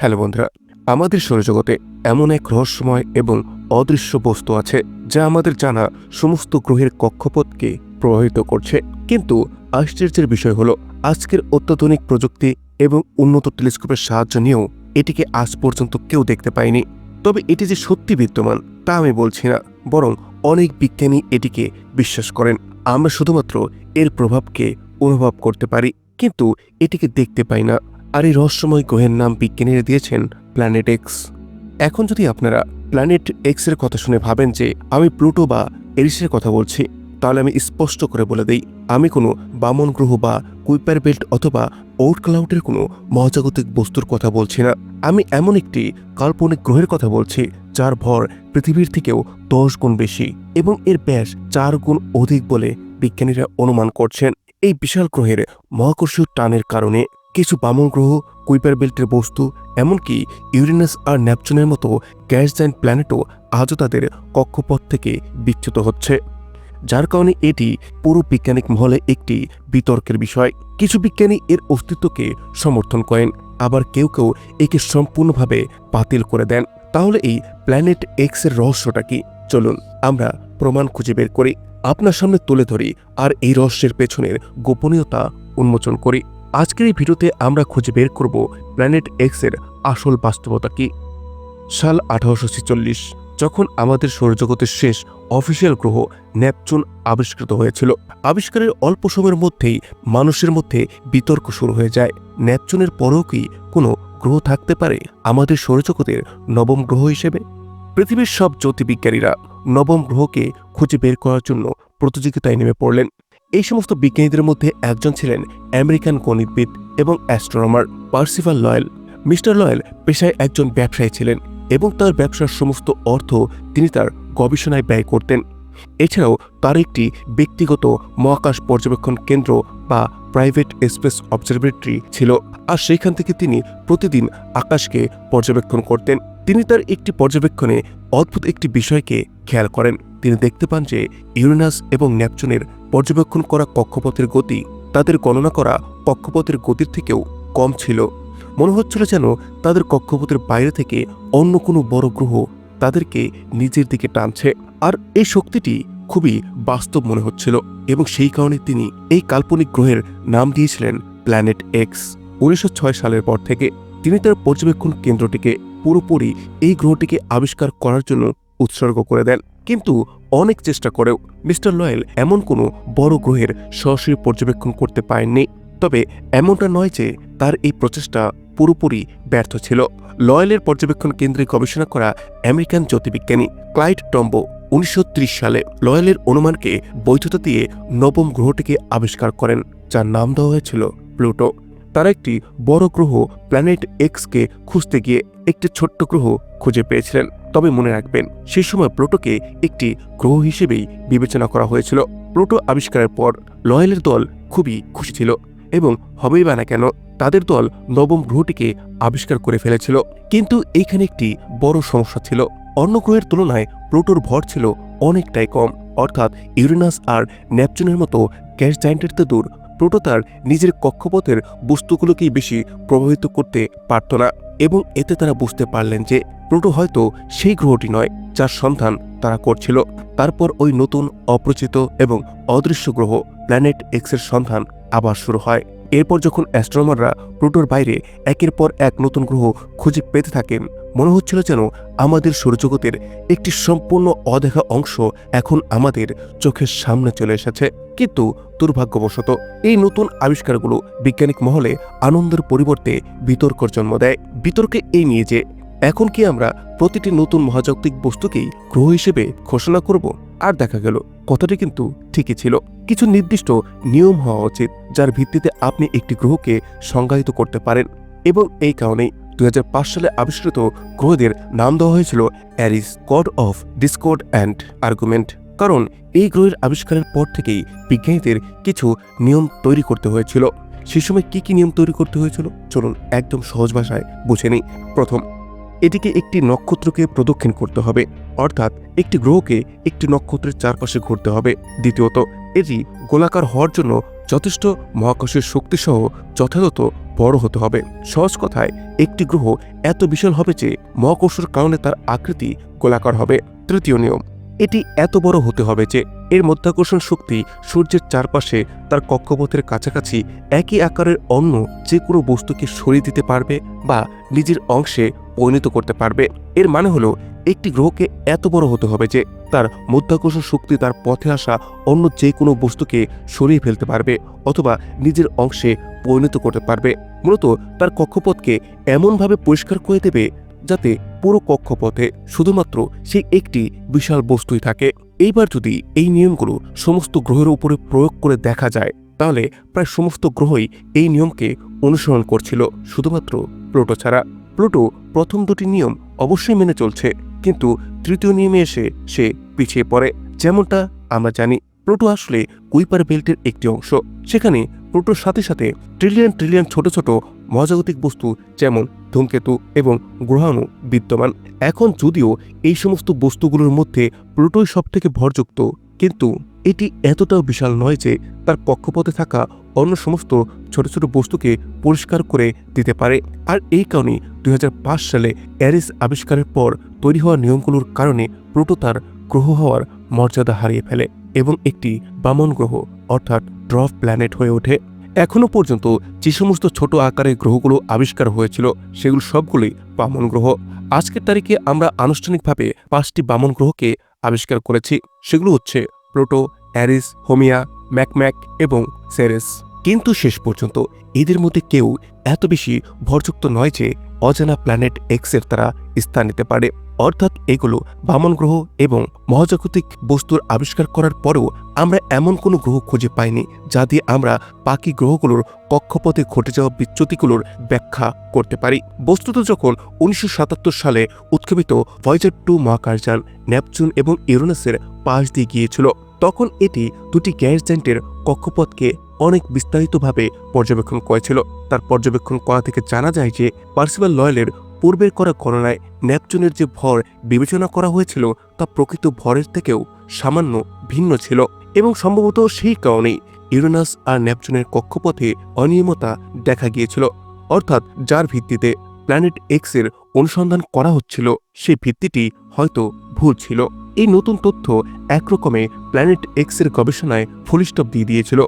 Hello বন্ধুরা, আমাদের সৌরজগতে এমন এক রহস্যময় এবং অদৃশ্য বস্তু আছে যা আমাদের জানা সমস্ত গ্রহের কক্ষপথকে প্রভাবিত করছে। কিন্তু আশ্চর্যের বিষয় হলো, আজকের অত্যাধুনিক প্রযুক্তি এবং উন্নত টেলিস্কোপের সাহায্য নিয়েও এটিকে আজ পর্যন্ত কেউ দেখতে পায়নি। তবে এটি যে সত্যি বিদ্যমান, তা আমি বলছি না, বরং অনেক বিজ্ঞানী এটিকে বিশ্বাস করেন। আমরা শুধুমাত্র এর প্রভাবকে অনুভব করতে পারি, কিন্তু এটিকে দেখতে পাই না। আর এই রহস্যময় গ্রহের নাম বিজ্ঞানীরা দিয়েছেন প্ল্যানেট এক্স এখন যদি আপনারা প্ল্যানেট এক্সের কথা শুনে ভাবেন যে আমি প্লুটো বা এরিসের কথা বলছি, তাহলে আমি স্পষ্ট করে বলে দেই, আমি কোনো বামন গ্রহ বা কুইপার বেল্ট অথবা আউট ক্লাউডের কোনো মহাজাগতিক বস্তুর কথা বলছি না। আমি এমন একটি কাল্পনিক গ্রহের কথা বলছি, যার ভর পৃথিবীর থেকেও দশ গুণ বেশি এবং এর ব্যাস চার গুণ অধিক বলে বিজ্ঞানীরা অনুমান করছেন। এই বিশাল গ্রহের মহাকর্ষীয় টানের কারণে কিছু বামন গ্রহ, কুইপার বেল্টের বস্তু, এমনকি ইউরেনাস আর ন্যাপচুনের মতো গ্যাস জাইন্ট প্ল্যানেটও আজও তাদের কক্ষপথ থেকে বিচ্যুত হচ্ছে। যার কারণে এটি পুরো বিজ্ঞানিক মহলে একটি বিতর্কের বিষয়। কিছু বিজ্ঞানী এর অস্তিত্বকে সমর্থন করেন, আবার কেউ কেউ একে সম্পূর্ণভাবে বাতিল করে দেন। তাহলে এই প্ল্যানেট এক্সের রহস্যটা কি? চলুন, আমরা প্রমাণ খুঁজে বের করি। আপনার সামনে তুলে ধরি আর এই রহস্যের পেছনের গোপনীয়তা উন্মোচন করি। আজকের এই ভিডিওতে আমরা খুঁজে বের করব প্ল্যানেট এক্সের আসল বাস্তবতা কি? সাল আঠারোশো ছেচল্লিশ, যখন আমাদের সৌরজগতের শেষ অফিসিয়াল গ্রহ নেপচুন আবিষ্কৃত হয়েছিল। আবিষ্কারের অল্প সময়ের মধ্যেই মানুষের মধ্যে বিতর্ক শুরু হয়ে যায়। নেপচুনের পরেও কি কোনো গ্রহ থাকতে পারে আমাদের সৌরজগতের নবম গ্রহ হিসেবে? পৃথিবীর সব জ্যোতির্বিজ্ঞানীরা নবম গ্রহকে খুঁজে বের করার জন্য প্রতিযোগিতায় নেমে পড়লেন। এই সমস্ত বিজ্ঞানীদের মধ্যে একজন ছিলেন আমেরিকান গণিতবিদ এবং astronomer Percival Lowell. Mister Lowell পেশায় একজন ব্যবসায়ী ছিলেন এবং তার ব্যবসার সমস্ত অর্থ তিনি তার গবেষণায় ব্যয় করতেন। এছাড়াও তার একটি ব্যক্তিগত মহাকাশ পর্যবেক্ষণ কেন্দ্র বা প্রাইভেট স্পেস অবজারভেটরি ছিল আর সেইখান থেকে তিনি প্রতিদিন আকাশকে পর্যবেক্ষণ করতেন। তিনি তার একটি পর্যবেক্ষণে অদ্ভুত একটি বিষয়কে খেয়াল করেন। তিনি দেখতে পান যে ইউরেনাস এবং ন্যাপচুনের পর্যবেক্ষণ করা কক্ষপথের গতি তাদের গণনা করা কক্ষপথের গতির থেকেও কম ছিল। মনে হচ্ছিল যেন তাদের কক্ষপথের বাইরে থেকে অন্য কোনো বড় গ্রহ তাদেরকে নিজের দিকে টানছে। আর এই শক্তিটি খুবই বাস্তব মনে হচ্ছিল এবং সেই কারণে তিনি এই কাল্পনিক গ্রহের নাম দিয়েছিলেন প্ল্যানেট এক্স উনিশশো ছয় সালের পর থেকে তিনি তার পর্যবেক্ষণ কেন্দ্রটিকে পুরোপুরি এই গ্রহটিকে আবিষ্কার করার জন্য উৎসর্গ করে দেন। কিন্তু অনেক চেষ্টা করেও মিস্টার লয়েল এমন কোনো বড় গ্রহের সরাসরি পর্যবেক্ষণ করতে পারেননি। তবে এমনটা নয় যে তার এই প্রচেষ্টা পুরোপুরি ব্যর্থ ছিল। লয়েলের পর্যবেক্ষণ কেন্দ্রে গবেষণা করা আমেরিকান জ্যোতির্বিজ্ঞানী ক্লাইড টম্বো উনিশশো ত্রিশ সালে লয়েলের অনুমানকে বৈধতা দিয়ে নবম গ্রহটিকে আবিষ্কার করেন, যার নাম দেওয়া হয়েছিল প্লুটো। তারা একটি বড় গ্রহ প্ল্যানেট এক্সকে খুঁজতে গিয়ে একটি ছোট্ট গ্রহ খুঁজে পেয়েছিলেন। তবে মনে রাখবেন, সেই সময় প্লোটোকে একটি গ্রহ হিসেবেই বিবেচনা করা হয়েছিল। প্লোটো আবিষ্কারের পর লয়েলের দল খুবই খুশি ছিল এবং হবেই বা না কেন তাদের দল নবম গ্রহটিকে আবিষ্কার করে ফেলেছিল। কিন্তু এইখানে একটি বড় সমস্যা ছিল। অন্য গ্রহের তুলনায় প্লোটোর ভর ছিল অনেকটাই কম। অর্থাৎ ইউরেনাস আর ন্যাপচুনের মতো গ্যাস জায়েন্টের তো দূর প্লুটো তার নিজের কক্ষপথের বস্তুগুলোকেই বেশি প্রভাবিত করতে পারত না এবং এতে তারা বুঝতে পারলেন যে প্লুটো হয়তো সেই গ্রহটি নয় যার সন্ধান তারা করছিল। তারপর ওই নতুন, অপরিচিত এবং অদৃশ্য গ্রহ প্ল্যানেট এক্সের সন্ধান আবার শুরু হয়। এরপর যখন অ্যাস্ট্রোনমাররা প্লুটোর বাইরে একের পর এক নতুন গ্রহ খুঁজে পেতে থাকেন মনে হচ্ছিল যেন আমাদের সৌরজগতের একটি সম্পূর্ণ অদেখা অংশ এখন আমাদের চোখের সামনে চলে এসেছে। কিন্তু দুর্ভাগ্যবশত এই নতুন আবিষ্কারগুলো বৈজ্ঞানিক মহলে আনন্দের পরিবর্তে বিতর্কর জন্ম দেয়। বিতর্কে এই নিয়ে যে এখন কি আমরা প্রতিটি নতুন মহাজাগতিক বস্তুকেই গ্রহ হিসেবে ঘোষণা করব আর দেখা গেল, কথাটি কিন্তু ঠিকই ছিল। কিছু নির্দিষ্ট নিয়ম হওয়া উচিত, যার ভিত্তিতে আপনি একটি গ্রহকে সংজ্ঞায়িত করতে পারেন এবং এই কারণেই দুই হাজার পাঁচ সালে আবিষ্কৃত গ্রহদের নাম দেওয়া হয়েছিল Eris, god of discord and argument. কারণ এই গ্রহের আবিষ্কারের পর থেকেই বিজ্ঞানীদের কিছু নিয়ম তৈরি করতে হয়েছিল। সে সময় কি কি নিয়ম তৈরি করতে হয়েছিল? চলুন একদম সহজ ভাষায় বুঝে নিই। প্রথম, এটিকে একটি নক্ষত্রকে প্রদক্ষিণ করতে হবে, অর্থাৎ একটি গ্রহকে একটি নক্ষত্রের চারপাশে ঘুরতে হবে। দ্বিতীয়ত, এটি গোলাকার হওয়ার জন্য যথেষ্ট মহাকাশের শক্তিসহ যথাযথ বড় হতে হবে। সহজ কথায়, একটি গ্রহ এত বিশাল হবে যে মহাকর্ষের কারণে তার আকৃতি গোলাকার হবে। তৃতীয় নিয়ম এটি এত বড় হতে হবে যে এর মধ্যাকর্ষণ শক্তি সূর্যের চারপাশে তার কক্ষপথের কাছাকাছি একই আকারের অন্য যে কোনো বস্তুকে সরিয়ে দিতে পারবে বা নিজের অংশে পরিণত করতে পারবে। এর মানে হলো, একটি গ্রহকে এত বড় হতে হবে যে তার মধ্যাকর্ষণ শক্তি তার পথে আসা অন্য যে কোনো বস্তুকে সরিয়ে ফেলতে পারবে অথবা নিজের অংশে পরিণত করতে পারবে। মূলত তার কক্ষপথকে এমনভাবে পরিষ্কার করে দেবে যাতে পুরো কক্ষপথে শুধুমাত্র সেই একটি বিশাল বস্তুই থাকে। এইবার যদি এই নিয়মগুলো সমস্ত গ্রহের উপরে প্রয়োগ করে দেখা যায়, তাহলে প্রায় সমস্ত গ্রহই এই নিয়মকে অনুসরণ করছিল, শুধুমাত্র প্লুটো ছাড়া। প্লুটো প্রথম দুটি নিয়ম অবশ্যই মেনে চলছে, কিন্তু তৃতীয় নিয়মে এসে সে পিছিয়ে পড়ে, যেমনটা আমরা জানি। প্লুটো আসলে কুইপার বেল্টের একটি অংশ। সেখানে প্লুটোর সাথে সাথে ট্রিলিয়ন ট্রিলিয়ন ছোট ছোট মহাজাগতিক বস্তু যেমন ধূমকেতু এবং গ্রহাণু বিদ্যমান। এখন যদিও এই সমস্ত বস্তুগুলোর মধ্যে প্লুটোই সবথেকে ভরযুক্ত, কিন্তু এটি এতটাও বিশাল নয় যে তার কক্ষপথে থাকা অন্য সমস্ত ছোট ছোট বস্তুকে পরিষ্কার করে দিতে পারে। আর এই কারণে দুই হাজার পাঁচ সালে অ্যারিস আবিষ্কারের পর তৈরি হওয়া নিয়মগুলোর কারণে প্লুটো তার গ্রহ হওয়ার মর্যাদা হারিয়ে ফেলে। এবং একটি বামন গ্রহ, অর্থাৎ ড্রফ প্ল্যানেট হয়ে ওঠে। এখনও পর্যন্ত যে সমস্ত ছোট আকারের গ্রহগুলো আবিষ্কার হয়েছিল, সেগুলো সবগুলোই বামন গ্রহ। আজকের তারিখে আমরা আনুষ্ঠানিকভাবে পাঁচটি বামন গ্রহকে আবিষ্কার করেছি। সেগুলো হচ্ছে প্লুটো, অ্যারিস, হোমিয়া, ম্যাকম্যাক এবং সেরেস। কিন্তু শেষ পর্যন্ত এদের মধ্যে কেউ এত বেশি ভরযুক্ত নয় যে অজানা প্ল্যানেট এক্সের তারা স্থান নিতে পারে। অর্থাৎ এগুলো বামন গ্রহ এবং মহাজাগতিক বস্তুর আবিষ্কার করার পরেও আমরা এমন কোনো গ্রহ খুঁজে পাইনি যা দিয়ে আমরা বাকি গ্রহগুলোর কক্ষপথে ঘটে যাওয়া বিচ্যুতিগুলোর ব্যাখ্যা করতে পারি। বস্তুত যখন উনিশশো সাতাত্তর সালে উৎক্ষেপিত ভয়েজার টু মহাকাশযান নেপচুন এবং ইউরেনাসের পাশ দিয়ে গিয়েছিল, তখন এটি দুটি গ্যাস কক্ষপথকে অনেক বিস্তারিতভাবে পর্যবেক্ষণ করেছিল। তার পর্যবেক্ষণ করা থেকে জানা যায় যে পার্সিবাল লয়েলের পূর্বের করা গণনায় নেপচুনের যে ভর বিবেচনা করা হয়েছিল তা প্রকৃত ভরের থেকেও সামান্য ভিন্ন ছিল এবং সম্ভবত সেই কারণেই ইউরেনাস আর নেপচুনের কক্ষপথে অনিয়মতা দেখা গিয়েছিল। অর্থাৎ যার ভিত্তিতে প্ল্যানেট এক্সের অনুসন্ধান করা হচ্ছিল, সেই ভিত্তিটি হয়তো ভুল ছিল। এই নতুন তথ্য একরকমে প্ল্যানেট এক্সের গবেষণায় ফুলিস্টপ দিয়ে দিয়েছিল।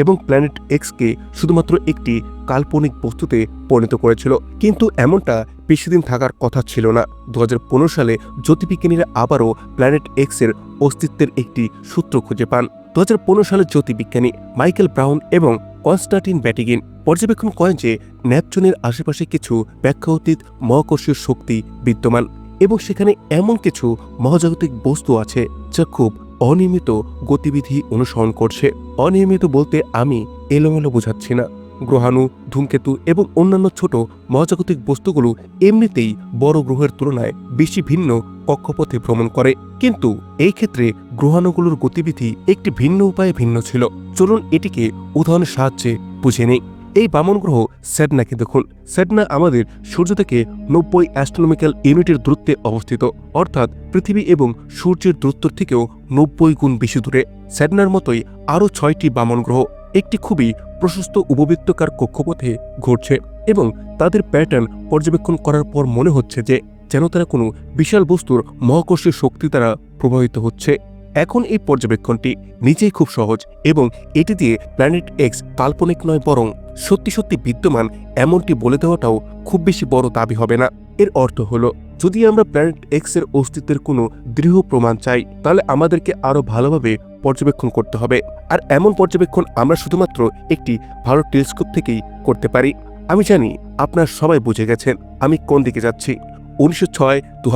এবং প্ল্যানেট এক্সকে শুধুমাত্র একটি কাল্পনিক বস্তুতে পরিণত করেছিল। কিন্তু এমনটা বেশিদিন থাকার কথা ছিল না। দু হাজার পনেরো সালে জ্যোতির্বিজ্ঞানীরা আবারও প্ল্যানেট এক্সের অস্তিত্বের একটি সূত্র খুঁজে পান। দুহাজার পনেরো সালে জ্যোতির্বিজ্ঞানী মাইকেল ব্রাউন এবং কনস্টান্টিন ব্যাটিগিন পর্যবেক্ষণ করেন যে ন্যাপচুনের আশেপাশে কিছু ব্যাখ্যাতীত মহাকর্ষীয় শক্তি বিদ্যমান এবং সেখানে এমন কিছু মহাজাগতিক বস্তু আছে যা খুব অনিয়মিত গতিবিধি অনুসরণ করছে। অনিয়মিত বলতে আমি এলোমেলো বোঝাচ্ছি না। গ্রহাণু, ধূমকেতু এবং অন্যান্য ছোট মহাজাগতিক বস্তুগুলো এমনিতেই বড় গ্রহের তুলনায় বেশি ভিন্ন কক্ষপথে ভ্রমণ করে। কিন্তু এই ক্ষেত্রে গ্রহাণুগুলোর গতিবিধি একটি ভিন্ন উপায়ে ভিন্ন ছিল। চলুন এটিকে উদাহরণের সাহায্যে বুঝে নেই। এই বামন গ্রহ স্যাডনাকে দেখুন। স্যাডনা আমাদের সূর্য থেকে নব্বই অ্যাস্ট্রোনমিক্যাল ইউনিটের দূরত্বে অবস্থিত। অর্থাৎ পৃথিবী এবং সূর্যের দূরত্বর থেকেও নব্বই গুণ বেশি দূরে। স্যাডনার মতোই আরও ছয়টি বামন গ্রহ। একটি খুবই প্রশস্ত উপবৃত্তকার কক্ষপথে ঘটছে এবং তাদের প্যাটার্ন পর্যবেক্ষণ করার পর মনে হচ্ছে যে, যেন তারা কোনো বিশাল বস্তুর মহাকর্ষীয় শক্তি দ্বারা প্রভাবিত হচ্ছে। এখন এই পর্যবেক্ষণটি নিজেই খুব সহজ এবং এটি দিয়ে প্ল্যানেট এক্স কাল্পনিক নয় বরং সত্যি সত্যি বিদ্যমান, এমনটি বলে দেওয়াটাও খুব বেশি বড় দাবি হবে না। এর অর্থ হলো, যদি আমরা প্ল্যানেট এক্সের অস্তিত্বের কোনো দৃঢ় প্রমাণ চাই, তাহলে আমাদেরকে আরও ভালোভাবে পর্যবেক্ষণ করতে হবে। আর এমন পর্যবেক্ষণ আমরা শুধুমাত্র একটি ভালো টেলিস্কোপ থেকেই করতে পারি। আমি জানি আপনার সবাই বুঝে গেছেন আমি কোন দিকে যাচ্ছি। উনিশশো ছয় দু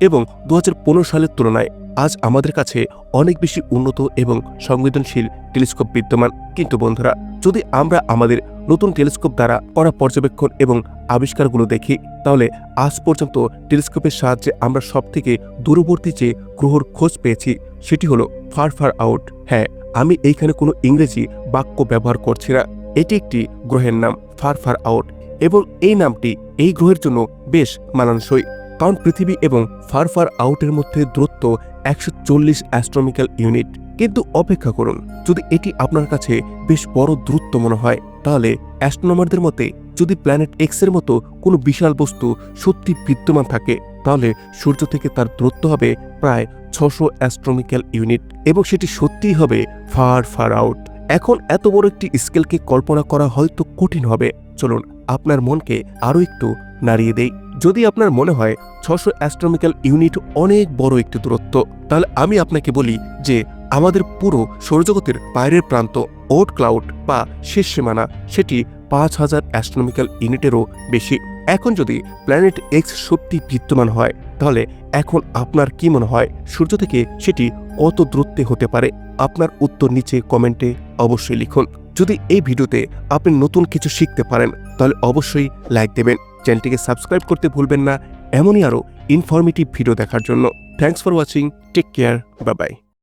এবং দু হাজার পনেরো সালের তুলনায়। আজ আমাদের কাছে অনেক বেশি উন্নত এবং সংবেদনশীল টেলিস্কোপ বিদ্যমান। কিন্তু বন্ধুরা, যদি আমরা আমাদের নতুন টেলিস্কোপ দ্বারা করা পর্যবেক্ষণ এবং আবিষ্কারগুলো দেখি, তাহলে আজ পর্যন্ত টেলিস্কোপের সাহায্যে আমরা সবথেকে দূরবর্তী যে গ্রহর খোঁজ পেয়েছি, সেটি হলো ফার ফার আউট। হ্যাঁ আমি এইখানে কোনো ইংরেজি বাক্য ব্যবহার করছি না। এটি একটি গ্রহের নাম, ফার ফার আউট, এবং এই নামটি এই গ্রহের জন্য বেশ মানানসই। কারণ পৃথিবী এবং ফার ফার আউটের মধ্যে দূরত্ব একশো চল্লিশ অ্যাস্ট্রোমিক্যাল ইউনিট। কিন্তু অপেক্ষা করুন, যদি এটি আপনার কাছে বেশ বড় দূরত্ব মনে হয়, তাহলে অ্যাস্ট্রোনমারদের মতে যদি প্ল্যানেট এক্সের মতো কোনো বিশাল বস্তু সত্যি বিদ্যমান থাকে, তাহলে সূর্য থেকে তার দূরত্ব হবে প্রায় ছশো অ্যাস্ট্রোমিক্যাল ইউনিট এবং সেটি সত্যিই হবে ফার ফার আউট। এখন এত বড় একটি স্কেলকে কল্পনা করা হয়তো কঠিন হবে। চলুন, আপনার মনকে আরও একটু নাড়িয়ে দেই। যদি আপনার মনে হয় ছশো অ্যাস্ট্রোমিক্যাল ইউনিট অনেক বড় একটি দূরত্ব, তাহলে আমি আপনাকে বলি যে আমাদের পুরো সৌরজগতের বাইরের প্রান্ত, ওট ক্লাউড বা শেষ সীমানা, সেটি পাঁচ হাজার অ্যাস্ট্রোনমিক্যাল ইউনিটেরও বেশি। এখন যদি প্ল্যানেট এক্স সত্যি বিদ্যমান হয়, তাহলে এখন আপনার কি মনে হয়? সূর্য থেকে সেটি কত দূরত্বে হতে পারে? আপনার উত্তর নিচে কমেন্টে অবশ্যই লিখুন। যদি এই ভিডিওতে আপনি নতুন কিছু শিখতে পারেন, তাহলে অবশ্যই লাইক দেবেন। চ্যানেলটিকে সাবস্ক্রাইব করতে ভুলবেন না। এমনই আরও ইনফরমেটিভ ভিডিও দেখার জন্য। Thanks for watching take care bye bye